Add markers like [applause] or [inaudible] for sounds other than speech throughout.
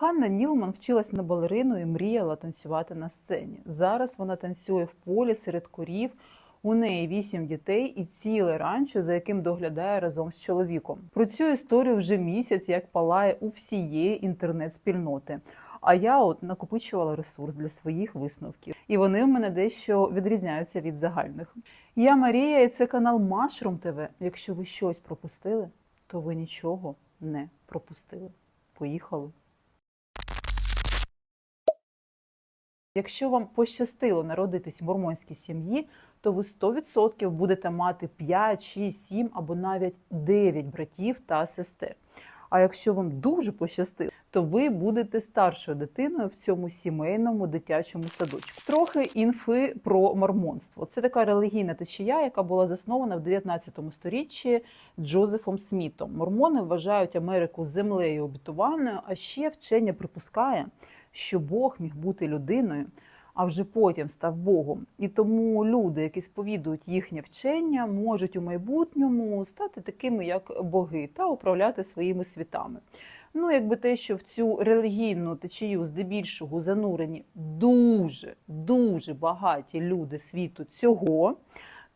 Ханна Нілман вчилась на балерину і мріяла танцювати на сцені. Зараз вона танцює в полі серед корів. У неї вісім дітей і ціле ранчо, за яким доглядає разом з чоловіком. Про цю історію вже місяць як палає у всієї інтернет-спільноти. А я от накопичувала ресурс для своїх висновків, і вони в мене дещо відрізняються від загальних. Я Марія, і це канал Mushroom TV. Якщо ви щось пропустили, то ви нічого не пропустили. Поїхали. Якщо вам пощастило народитись в мормонській сім'ї, то ви 100% будете мати 5, 6, 7 або навіть 9 братів та сестер. А якщо вам дуже пощастило, то ви будете старшою дитиною в цьому сімейному дитячому садочку. Трохи інфи про мормонство. Це така релігійна течія, яка була заснована в 19 сторіччі Джозефом Смітом. Мормони вважають Америку землею обітованою, а ще вчення припускає, що Бог міг бути людиною, а вже потім став Богом. І тому люди, які сповідують їхнє вчення, можуть у майбутньому стати такими, як боги, та управляти своїми світами. Ну, якби те, що в цю релігійну течію здебільшого занурені дуже дуже багаті люди світу цього.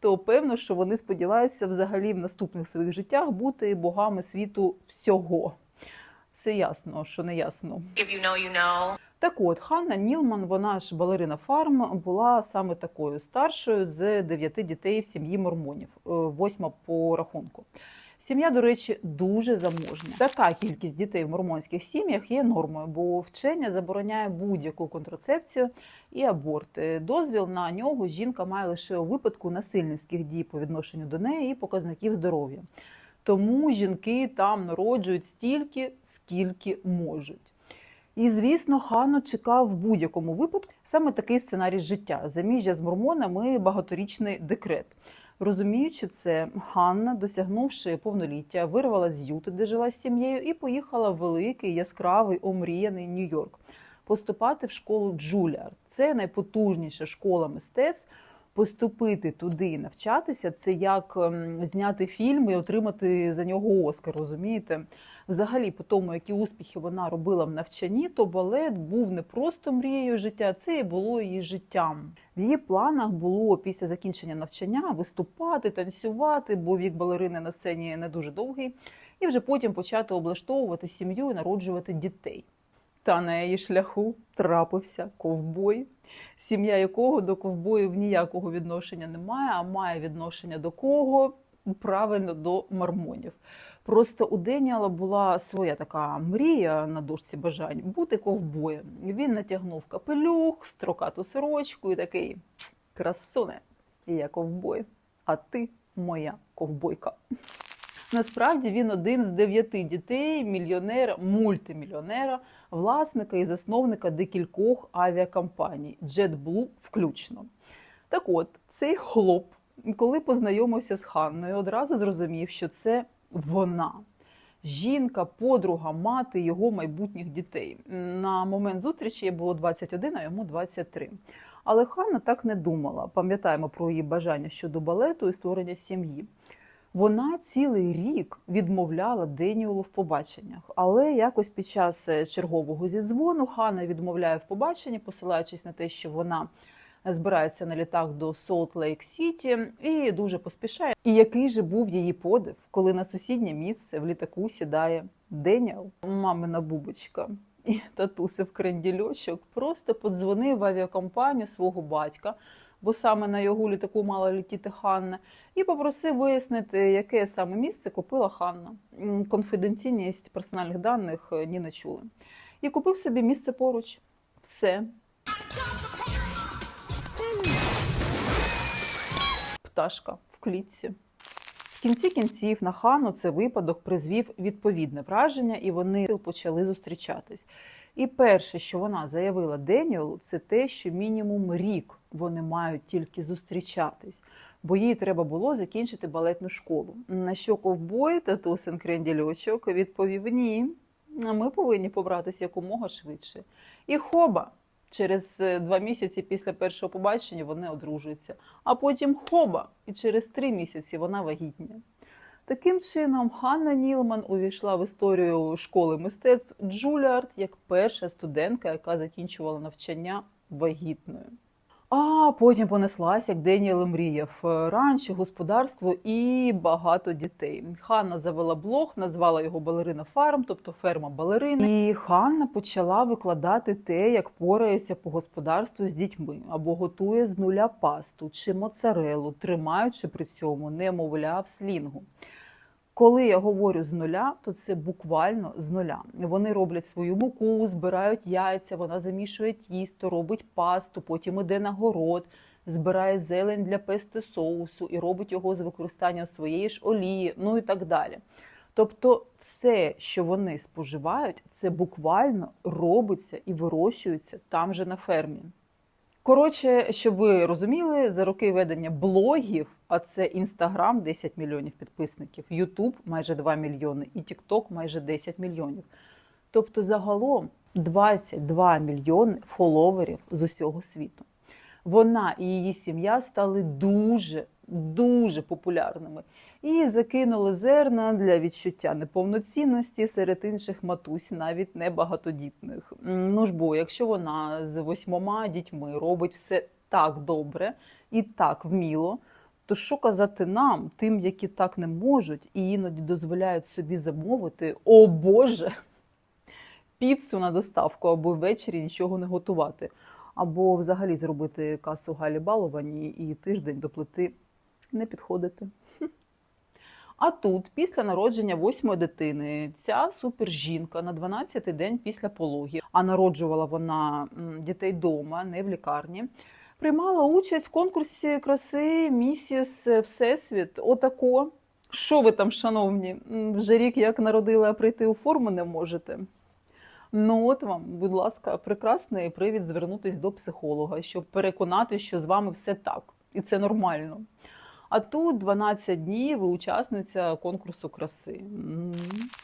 То певно, що вони сподіваються взагалі в наступних своїх життях бути богами світу всього. Все ясно, що не ясно. If you know, you know. Так от, Ханна Нілман, вона ж балерина фарм, була саме такою старшою з дев'яти дітей в сім'ї мормонів, е, восьма по рахунку. Сім'я, до речі, дуже заможня. Така кількість дітей в мормонських сім'ях є нормою, бо вчення забороняє будь-яку контрацепцію і аборт. Е, Дозвіл на нього жінка має лише у випадку насильницьких дій по відношенню до неї і показників здоров'я. Тому жінки там народжують стільки, скільки можуть. І, звісно, Хану чекав в будь-якому випадку саме такий сценарій життя: заміжжя з мормонами, багаторічний декрет. Розуміючи це, Ханна, досягнувши повноліття, вирвала з Юти, де жила з сім'єю, і поїхала в великий, яскравий, омріяний Нью-Йорк поступати в школу Джуліард. Це найпотужніша школа мистецтв. Поступити туди навчатися це як ем, зняти фільм і отримати за нього Оскар, розумієте? Взагалі, по тому, які успіхи вона робила в навчанні, то балет був не просто мрією життя, це і було її життям. В її планах було після закінчення навчання виступати, танцювати, бо вік балерини на сцені не дуже довгий, і вже потім почати облаштовувати сім'ю і народжувати дітей. Та на її шляху трапився ковбой, сім'я якого до ковбоїв ніякого відношення не має, а має відношення до кого? Правильно, до мормонів. Просто у Деніала була своя така мрія на дошці бажань бути ковбоєм. Він натягнув капелюх, строкату сорочку і такий красуне, я ковбой, а ти моя ковбойка. Насправді він один з дев'яти дітей, мільйонера, мультимільйонера, власника і засновника декількох авіакомпаній, JetBlue включно. Так от, цей хлоп, коли познайомився з Ханною, одразу зрозумів, що це вона. Жінка, подруга, мати його майбутніх дітей. На момент зустрічі їй було 21, а йому 23. Але Ханна так не думала. Пам'ятаємо про її бажання щодо балету і створення сім'ї. Вона цілий рік відмовляла Деніелу в побаченнях, але якось під час е, чергового зідзвону Ханна відмовляє в побаченні, посилаючись на те, що вона збирається на літак до Солт Лейк Сіті і дуже поспішає. І який же був її подив, коли на сусіднє місце в літаку сідає Деніел, мамина бубочка. І татусив крендільочок просто подзвонив в авіакомпанію свого батька, бо саме на його літаку мала летіти Ханна, і попросив вияснити, яке саме місце купила Ханна. Конфіденційність персональних даних е, ні не чули. І купив собі місце поруч. Все. Пташка в клітці. В кінці кінців на хану цей випадок призвів відповідне враження, і вони почали зустрічатись. І перше, що вона заявила Деніелу, це те, що мінімум рік вони мають тільки зустрічатись, бо їй треба було закінчити балетну школу. На що ковбой татусин крендільочок відповів ні. Ми повинні побратися якомога швидше. І хоба! Через е, два місяці після першого побачення вони одружуються, а потім хоба! І через три місяці вона вагітня. Таким чином, Ханна Нілман увійшла в історію школи мистецтв Джуліард як перша студентка, яка закінчувала навчання вагітною. А потім понеслась, як Деніел мріяв, ранчо, господарство і багато дітей. Ханна завела блог, назвала його Балерина Фарм, тобто ферма балерин. І Ханна почала викладати те, як порається по господарству з дітьми, або готує з нуля пасту чи моцарелу, тримаючи при цьому немовля в слінгу. Коли я говорю з нуля, то це буквально з нуля. Вони роблять свою муку, збирають яйця, вона замішує тісто, робить пасту, потім іде на город, збирає зелень для пести соусу і робить його з використанням своєї ж олії, ну і так далі. Тобто, все, що вони споживають, це буквально робиться і вирощується там же на фермі. Коротше, щоб ви розуміли, за роки ведення блогів, а це Інстаграм 10 мільйонів підписників, Ютуб майже 2 мільйони і Тікток майже 10 мільйонів. Тобто загалом 22 мільйони фоловерів з усього світу. Вона і її сім'я стали дуже, дуже популярними і закинули зерна для відчуття неповноцінності серед інших матусь, навіть не багатодітних. Ну ж бо, якщо вона з восьмома дітьми робить все так добре і так вміло, то що казати нам, тим, які так не можуть і іноді дозволяють собі замовити, о Боже, піцу на доставку або ввечері нічого не готувати, або взагалі зробити касу Галі Баловані і тиждень до плити не підходити. А тут, після народження восьмої дитини, ця супержінка на 12-й день після пологів, а народжувала вона дітей вдома, не в лікарні, приймала участь в конкурсі краси Місіс Всесвіт. Отако. Що ви там, шановні, вже рік як народила, а прийти у форму не можете? Ну, от вам, будь ласка, прекрасний привід звернутись до психолога, щоб переконати, що з вами все так, і це нормально. А тут 12 днів ви учасниця конкурсу краси.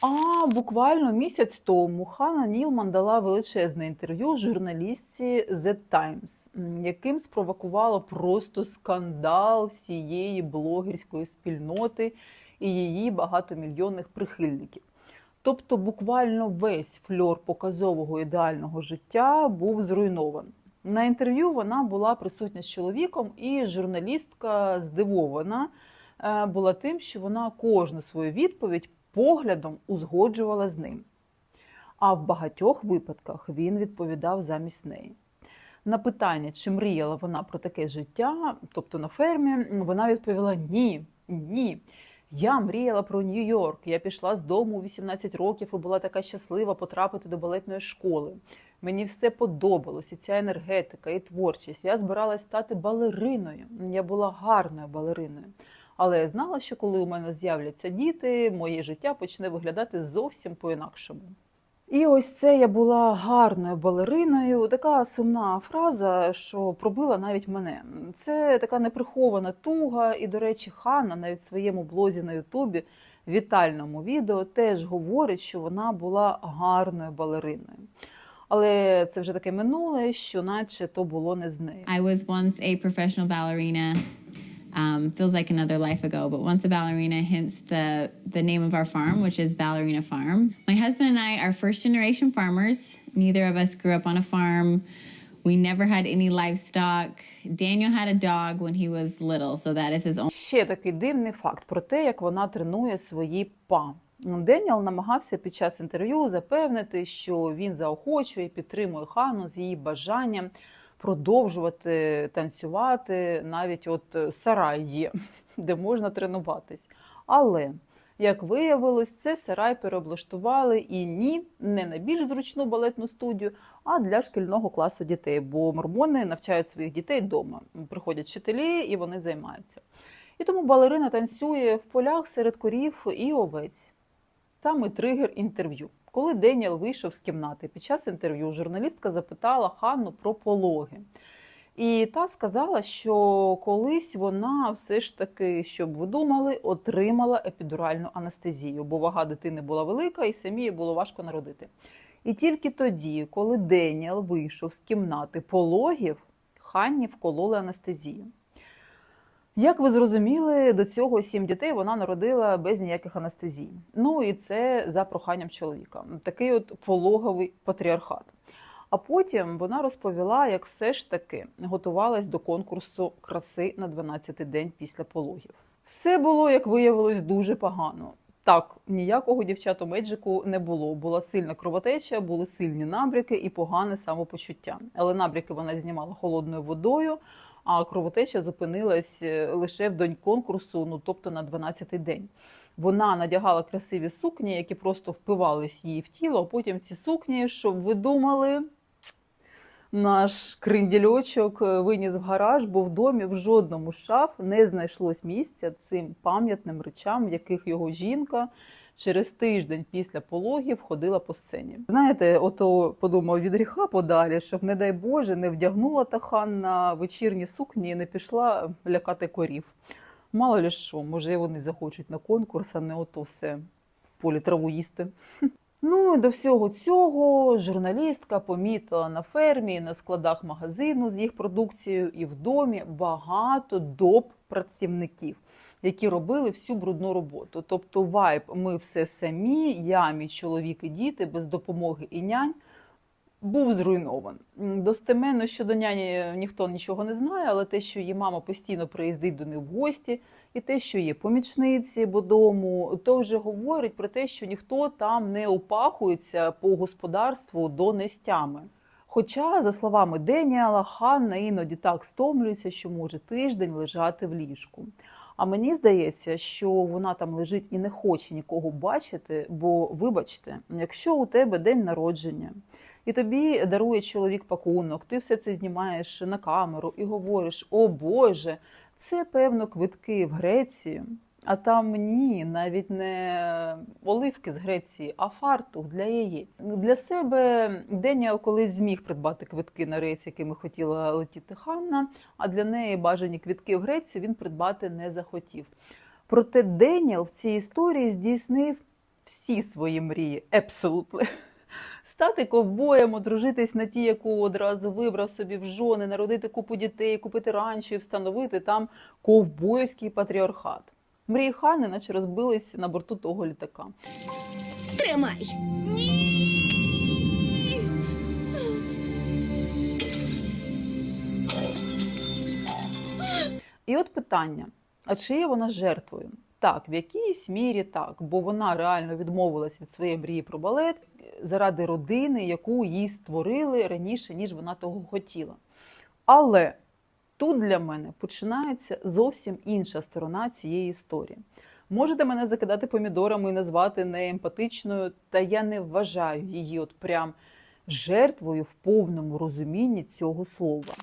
А буквально місяць тому Хана Нілман дала величезне інтерв'ю журналістці The Times, яким спровокувала просто скандал всієї блогерської спільноти і її багатомільйонних прихильників. Тобто, буквально весь фльор показового ідеального життя був зруйнований. На інтерв'ю вона була присутня з чоловіком, і журналістка здивована е, була тим, що вона кожну свою відповідь поглядом узгоджувала з ним. А в багатьох випадках він відповідав замість неї. На питання, чи мріяла вона про таке життя, тобто на фермі, вона відповіла: ні, ні. Я мріяла про Нью-Йорк. Я пішла з дому у 18 років і була така щаслива потрапити до балетної школи. Мені все подобалось, і ця енергетика, і творчість. Я збиралась стати балериною. Я була гарною балериною. Але я знала, що коли у мене з'являться діти, моє життя почне виглядати зовсім по-інакшому. І ось це я була гарною балериною. Така сумна фраза, що пробила навіть мене. Це така неприхована туга. І, до речі, Ханна навіть в своєму блозі на Ютубі вітальному відео теж говорить, що вона була гарною балериною. Але це вже таке минуле, що наче то було не з нею. I was once a professional ballerina. Um, feels like another life ago, but once a ballerina, hence the the name of our farm, which is Ballerina Farm. My husband and I are first generation farmers. Neither of us grew up on a farm. We never had any livestock. Daniel had a dog when he was little, so that is his own Ще такий дивний факт про те, як вона тренує свої па. Деніел намагався під час інтерв'ю запевнити, що він заохочує і підтримує Хану з її бажанням продовжувати танцювати. Навіть от сарай є, [laughs] де можна тренуватись. Але як виявилось, це сарай переоблаштували і ні, не на більш зручну балетну студію, а для шкільного класу дітей. Бо мормони навчають своїх дітей вдома. Приходять вчителі і вони займаються. І тому балерина танцює в полях серед корів і овець. Саме тригер інтерв'ю. Коли Деніел вийшов з кімнати під час інтерв'ю, журналістка запитала Ханну про пологи. І та сказала, що колись вона все ж таки, щоб ви думали, отримала епідуральну анестезію, бо вага дитини була велика і самі було важко народити. І тільки тоді, коли Деніел вийшов з кімнати пологів, Ханні вкололи анестезію. Як ви зрозуміли, до цього сім дітей вона народила без ніяких анестезій. Ну і це за проханням чоловіка. Такий от пологовий патріархат. А потім вона розповіла, як все ж таки готувалась до конкурсу краси на 12-й день після пологів. Все було, як виявилось, дуже погано. Так, ніякого дівчат у Меджику не було. Була сильна кровотеча, були сильні набряки і погане самопочуття. Але набряки вона знімала холодною водою, а кровотеча зупинилась е, лише в день конкурсу, ну тобто на 12-й день. Вона надягала красиві сукні, які просто впивались їй в тіло, а потім ці сукні, щоб ви думали, наш криндільочок е, виніс в гараж, бо в домі в жодному шаф не знайшлось місця цим пам'ятним речам, яких його жінка через тиждень після пологів ходила по сцені. Знаєте, ото подумав від гріха подалі, щоб, не дай Боже, не вдягнула та ханна вечірні сукні і не пішла лякати корів. Мало ли що, може, вони захочуть на конкурс, а не ото все в полі траву їсти. [laughs] Ну і до всього цього журналістка помітила на фермі, на складах магазину з їх продукцією і в домі багато доп працівників, які робили всю брудну роботу. Тобто, вайб ми все самі, я, мій чоловік і діти без допомоги і нянь. Був зруйнований. Достеменно щодо няні ніхто нічого не знає, але те, що її мама постійно приїздить до них в гості, і те, що є помічниці по дому, то вже говорить про те, що ніхто там не опахується по господарству донестями. Хоча, за словами Деніала, Ханна іноді так стомлюється, що може тиждень лежати в ліжку. А мені здається, що вона там лежить і не хоче нікого бачити, бо, вибачте, якщо у тебе день народження, і тобі дарує чоловік пакунок, ти все це знімаєш на камеру і говориш: О Боже, це певно квитки в Грецію. А там ні, навіть не оливки з Греції, а фартух для яєць. Для себе Деніел колись зміг придбати квитки на рейс, якими хотіла летіти Ханна, а для неї бажані квитки в Грецію він придбати не захотів. Проте Деніел в цій історії здійснив всі свої мрії. Абсолютно. Стати ковбоєм, одружитись на ті, яку одразу вибрав собі в жони, народити купу дітей, купити ранчо і встановити там ковбойський патріархат. Мрії Хани наче розбились на борту того літака. Тримай. І от питання: а чи є вона жертвою? Так, в якійсь мірі так, бо вона реально відмовилась від своєї мрії про балет заради родини, яку їй створили раніше, ніж вона того хотіла. Але тут для мене починається зовсім інша сторона цієї історії. Можете мене закидати помідорами і назвати неемпатичною, та я не вважаю її от прям жертвою в повному розумінні цього слова.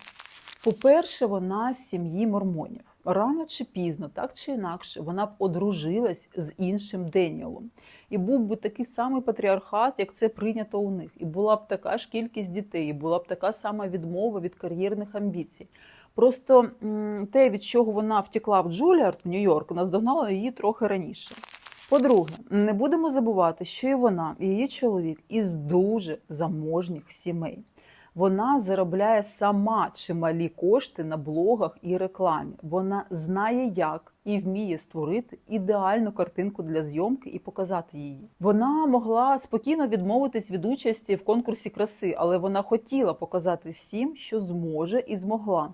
По-перше, вона з сім'ї мормонів. Рано чи пізно, так чи інакше, вона б одружилась з іншим Деніелом. І був би такий самий патріархат, як це прийнято у них. І була б така ж кількість дітей, і була б така сама відмова від кар'єрних амбіцій. Просто те, від чого вона втекла в Джуліард в Нью-Йорк, наздогнало її трохи раніше. По-друге, не будемо забувати, що і вона, і її чоловік із дуже заможніх сімей. Вона заробляє сама чималі кошти на блогах і рекламі. Вона знає, як і вміє створити ідеальну картинку для зйомки і показати її. Вона могла спокійно відмовитись від участі в конкурсі краси, але вона хотіла показати всім, що зможе і змогла.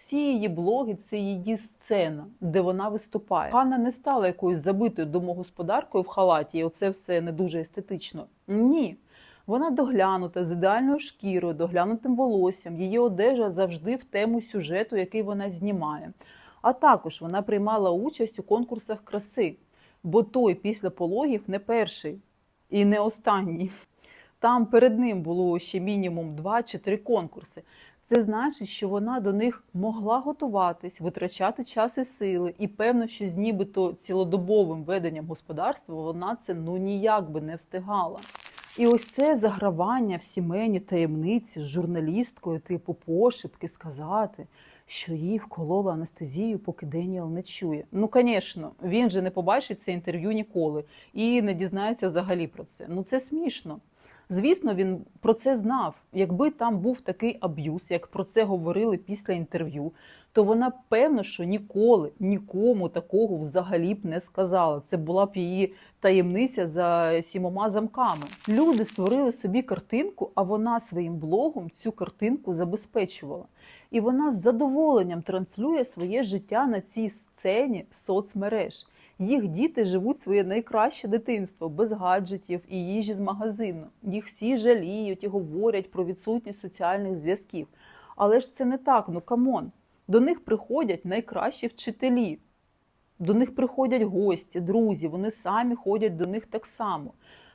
Всі її блоги це її сцена, де вона виступає. Ганна не стала якоюсь забитою домогосподаркою в халаті, і оце все не дуже естетично. Ні. Вона доглянута з ідеальною шкірою, доглянутим волоссям. Її одежа завжди в тему сюжету, який вона знімає. А також вона приймала участь у конкурсах краси, бо той після пологів не перший і не останній. Там перед ним було ще мінімум два чи три конкурси. Це значить, що вона до них могла готуватись, витрачати час і сили, і певно, що з нібито цілодобовим веденням господарства вона це ну ніяк би не встигала. І ось це загравання в сімейні таємниці з журналісткою, типу пошепки сказати, що їй вколола анестезію, поки Деніел не чує. Ну, звісно, він же не побачить це інтерв'ю ніколи і не дізнається взагалі про це. Ну це смішно. Звісно, він про це знав. Якби там був такий аб'юз, як про це говорили після інтерв'ю, то вона певно, що ніколи нікому такого взагалі б не сказала. Це була б її таємниця за сімома замками. Люди створили собі картинку, а вона своїм блогом цю картинку забезпечувала. І вона з задоволенням транслює своє життя на цій сцені соцмереж. Їх діти живуть своє найкраще дитинство без гаджетів і їжі з магазину. Їх всі жаліють і говорять про відсутність соціальних зв'язків. Але ж це не так, ну камон. До них приходять найкращі вчителі, до них приходять гості, друзі, вони самі ходять до них так само.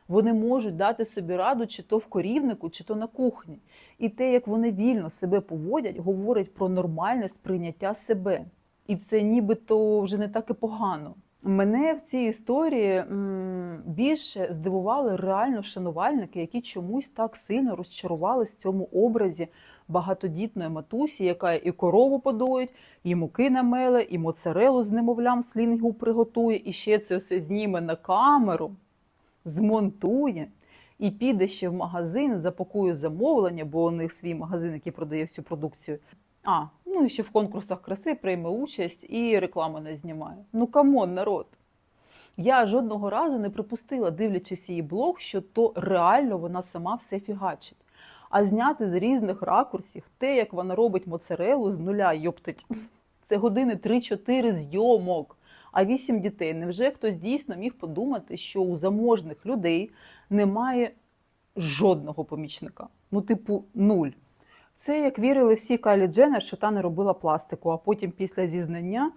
Вони можуть дати собі раду, чи то в корівнику, чи то на кухні. І те, як вони вільно себе поводять, говорить про нормальне сприйняття себе. І це нібито вже не так і погано. Мене в цій історії більше здивували реально шанувальники, які чомусь так сильно розчарувались в цьому образі багатодітної матусі, яка і корову подоїть, і муки намеле, і моцарелу з немовлям слінгу приготує, і ще це все зніме на камеру, змонтує. І піде ще в магазин, запакує замовлення, бо у них свій магазин, який продає всю продукцію. А, ну і ще в конкурсах краси прийме участь і рекламу не знімає. Ну камон, народ. Я жодного разу не припустила, дивлячись її блог, що то реально вона сама все фігачить. А зняти з різних ракурсів те, як вона робить моцарелу з нуля, йоптить. Це години 3-4 зйомок. А вісім дітей. Невже хтось дійсно міг подумати, що у заможних людей немає жодного помічника? Ну, типу, нуль. Це як вірили всі Кайлі Дженнер, що та не робила пластику, а потім після зізнання.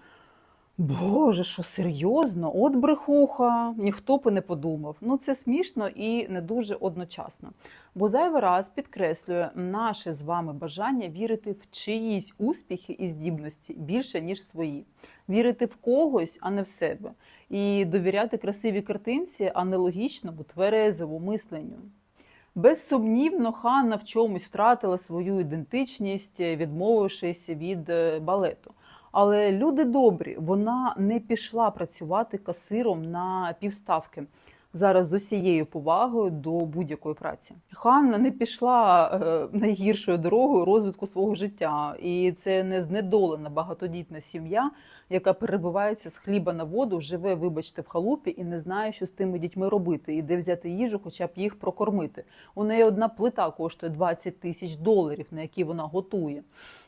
Боже, що серйозно? От брехуха, ніхто б не подумав. Ну це смішно і не дуже одночасно. Бо зайвий раз підкреслює наше з вами бажання вірити в чиїсь успіхи і здібності більше, ніж свої. Вірити в когось, а не в себе. І довіряти красивій картинці, а не логічному, тверезову мисленню. Безсумнівно, Ханна в чомусь втратила свою ідентичність, відмовившись від е, балету. Але люди добрі, вона не пішла працювати касиром на півставки. Зараз з усією повагою до будь-якої праці. Ханна не пішла е, найгіршою дорогою розвитку свого життя, і це не знедолена багатодітна сім'я, яка перебивається з хліба на воду, живе, вибачте, в халупі і не знає, що з тими дітьми робити, і де взяти їжу, хоча б їх прокормити. У неї одна плита коштує 20 тисяч доларів, на які вона готує.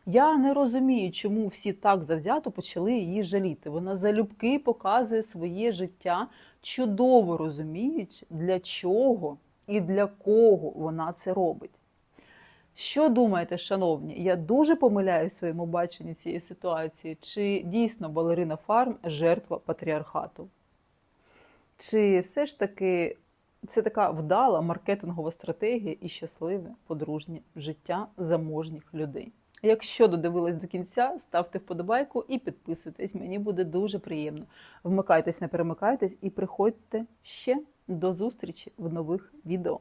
Я не розумію, чому всі так завзято почали її жаліти. Вона залюбки показує своє життя, чудово розуміючи, для чого і для кого вона це робить. Що думаєте, шановні? Я дуже помиляюсь в своєму баченні цієї ситуації. Чи дійсно балерина Фарм жертва патріархату? Чи все ж таки це така вдала маркетингова стратегія і щасливе подружнє життя заможніх людей? Якщо додивились до кінця, ставте вподобайку і підписуйтесь. Мені буде дуже приємно. Вмикайтесь, не перемикайтесь і приходьте ще до зустрічі в нових відео.